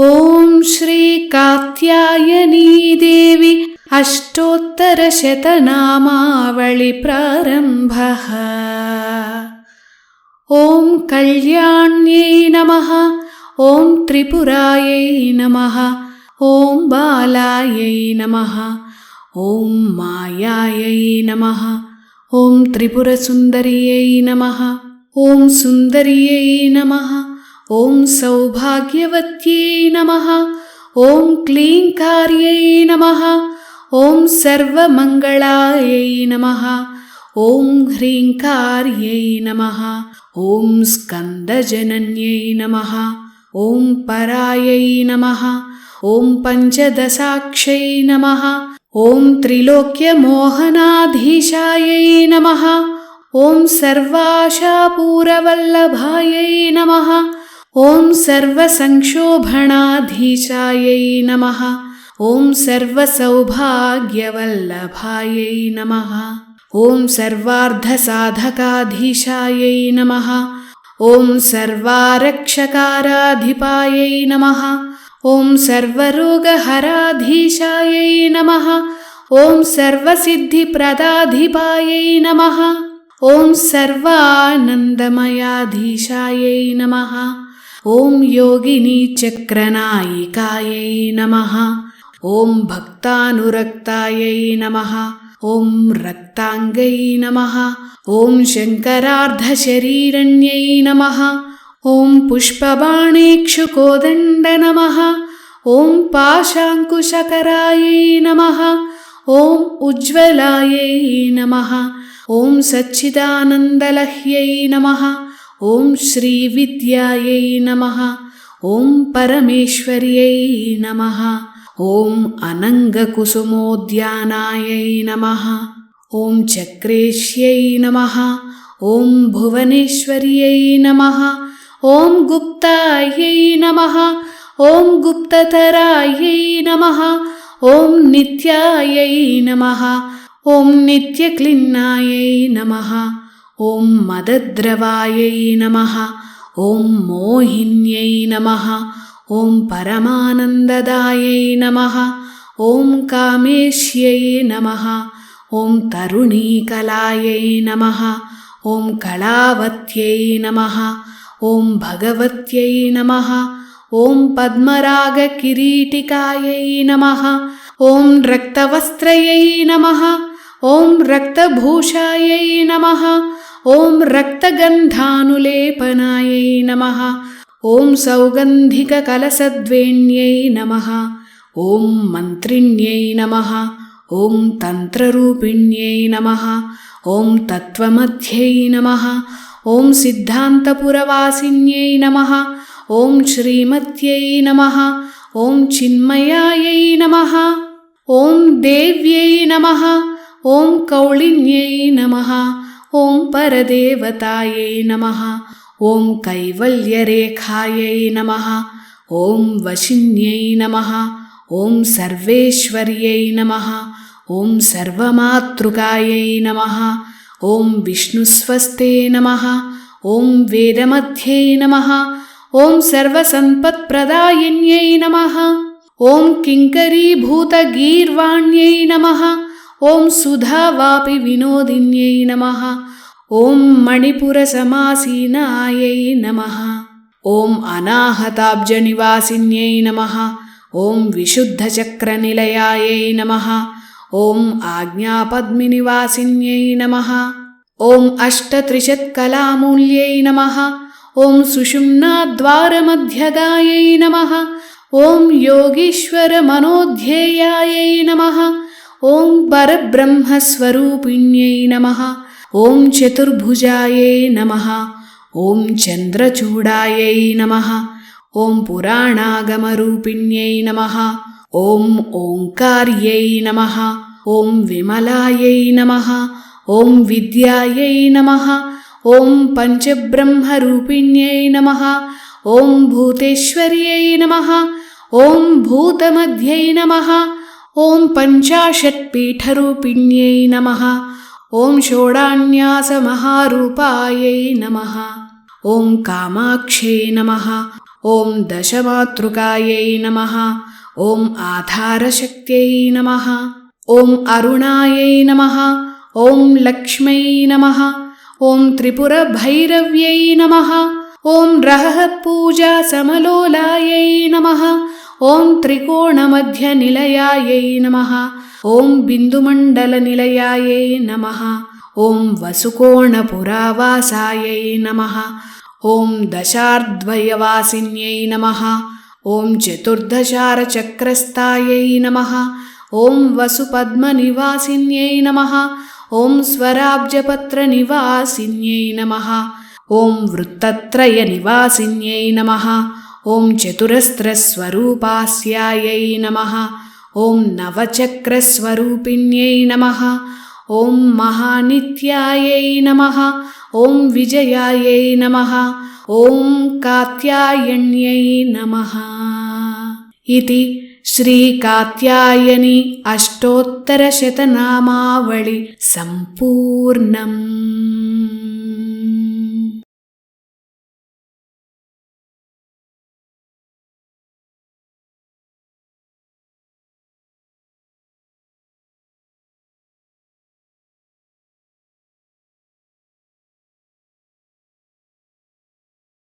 ॐ श्रीकात्यायनीदेवी अष्टोत्तरशतनामावलिप्रारम्भः। ॐ कल्याण्यै नमः ॐ त्रिपुरायै नमः ॐ बालायै नमः ॐ मायायै नमः ॐ त्रिपुरसुन्दर्यै नमः ॐ सुन्दर्यै नमः ॐ सौभाग्यवत्यै नमः ॐ क्लीङ्कार्यै नमः ॐ सर्वमङ्गलायै नमः ॐ ह्रीङ्कार्यै नमः ॐ स्कन्दजनन्यै नमः ॐ परायै नमः ॐ पञ्चदशाक्षै नमः ॐ त्रिलोक्यमोहनाधीशायै नमः ॐ सर्वाशापूरवल्लभायै नमः ॐ सर्वसंक्षोभणाधीशायै नमः। ॐ सर्वसौभाग्यवल्लभायै नमः। ॐ सर्वार्धसाधकाधीशायै नमः। ॐ सर्वारक्षकाराधिपायै नमः। ॐ सर्वरोगहराधीशायै नमः। ॐ सर्वसिद्धिप्रदाधिपायै नमः। ॐ सर्वानन्दमयाधीशायै नमः ॐ योगिनीचक्रनायिकायै नमः। ॐ भक्तानुरक्तायै नमः। ॐ रक्ताङ्गै नमः। ॐ शङ्करार्धशरीरण्यै नमः। ॐ पुष्पबाणेक्षुकोदण्ड नमः। ॐ पाशाङ्कुशकरायै नमः। ॐ उज्ज्वलायै नमः। ॐ सच्चिदानन्दलह्यै नमः ॐ श्रीविद्यायै नमः ॐ परमेश्वर्यै नमः ॐ अनङ्गकुसुमोद्यानायै नमः ॐ चक्रेश्यै नमः ॐ भुवनेश्वर्यै नमः ॐ गुप्तायै नमः ॐ गुप्ततरायै नमः ॐ नित्यायै नमः ॐ नित्यक्लिन्नायै नमः ॐ मदद्रवायै नमः ॐ मोहिन्यै नमः ॐ परमानन्ददायै नमः ॐ कामेश्यै नमः ॐ तरुणीकलायै नमः ॐ कलावत्यै नमः ॐ भगवत्यै नमः ॐ पद्मरागकिरीटिकायै नमः ॐ रक्तवस्त्रयै नमः ॐ रक्तभूषायै नमः ॐ रक्तगन्धानुलेपनायै नमः। ॐ सौगन्धिककलसद्वेण्यै नमः। ॐ मन्त्रिण्यै नमः। ॐ तन्त्ररूपिण्यै नमः। ॐ तत्त्वमध्यै नमः। ॐ सिद्धान्तपुरवासिन्यै नमः। ॐ श्रीमत्यै नमः। ॐ चिन्मयायै नमः। ॐ देव्यै नमः। ॐ कौळिन्यै नमः ॐ परदेवतायै नमः ॐ कैवल्यरेखायै नमः ॐ वशिन्यै नमः ॐ सर्वेश्वर्यै नमः ॐ सर्वमातृकायै नमः ॐ विष्णुस्वस्ते नमः ॐ वेदमध्ये नमः ॐ सर्वसम्पत्प्रदायिन्यै नमः ॐ किङ्करीभूतगीर्वाण्यै नमः ॐ सुधावापि विनोदिन्यै नमः। ॐ मणिपुरसमासीनायै नमः। ॐ अनाहताब्जनिवासिन्यै नमः। ॐ विशुद्धचक्रनिलयायै नमः। ॐ आज्ञापद्मिनिवासिन्यै नमः। ॐ अष्टत्रिशत्कलामूल्यै नमः। ॐ सुषुम्नाद्वारमध्यगायै नमः। ॐ योगीश्वरमनोध्येयायै नमः ॐ परब्रह्मस्वरूपिण्यै नमः ॐ चतुर्भुजायै नमः ॐ चन्द्रचूडायै नमः ॐ पुराणागमरूपिण्यै नमः ॐ ओङ्कार्यै नमः ॐ विमलायै नमः ॐ विद्यायै नमः ॐ पञ्चब्रह्मरूपिण्यै नमः ॐ भूतेश्वर्यै नमः ॐ भूतमध्यै नमः ॐ पञ्चाशत्पीठरूपिण्यै नमः। ॐ षोडान्यासमहारूपायै नमः। ॐ कामाक्षै नमः। ॐ दशमातृकायै नमः। ॐ आधारशक्त्यै नमः। ॐ अरुणायै नमः। ॐ लक्ष्मै नमः। ॐ त्रिपुरभैरव्यै नमः। ॐ रहः पूजासमलोलायै नमः ॐ त्रिकोणमध्यनिलयायै नमः। ॐ बिन्दुमण्डलनिलयायै नमः। ॐ वसुकोणपुरावासायै नमः। ॐ दशार्द्वयवासिन्यै नमः। ॐ चतुर्दशारचक्रस्थायै नमः। ॐ वसुपद्मनिवासिन्यै नमः। ॐ स्वराब्जपत्रनिवासिन्यै नमः। ॐ वृत्तत्रयनिवासिन्यै नमः ॐ चतुरस्रस्वरूपास्यायै नमः ॐ नवचक्रस्वरूपिण्यै नमः ॐ महानित्यायै नमः ॐ विजयायै नमः ॐ कात्यायण्यै नमः। इति श्रीकात्यायनी अष्टोत्तरशतनामावळि सम्पूर्णम्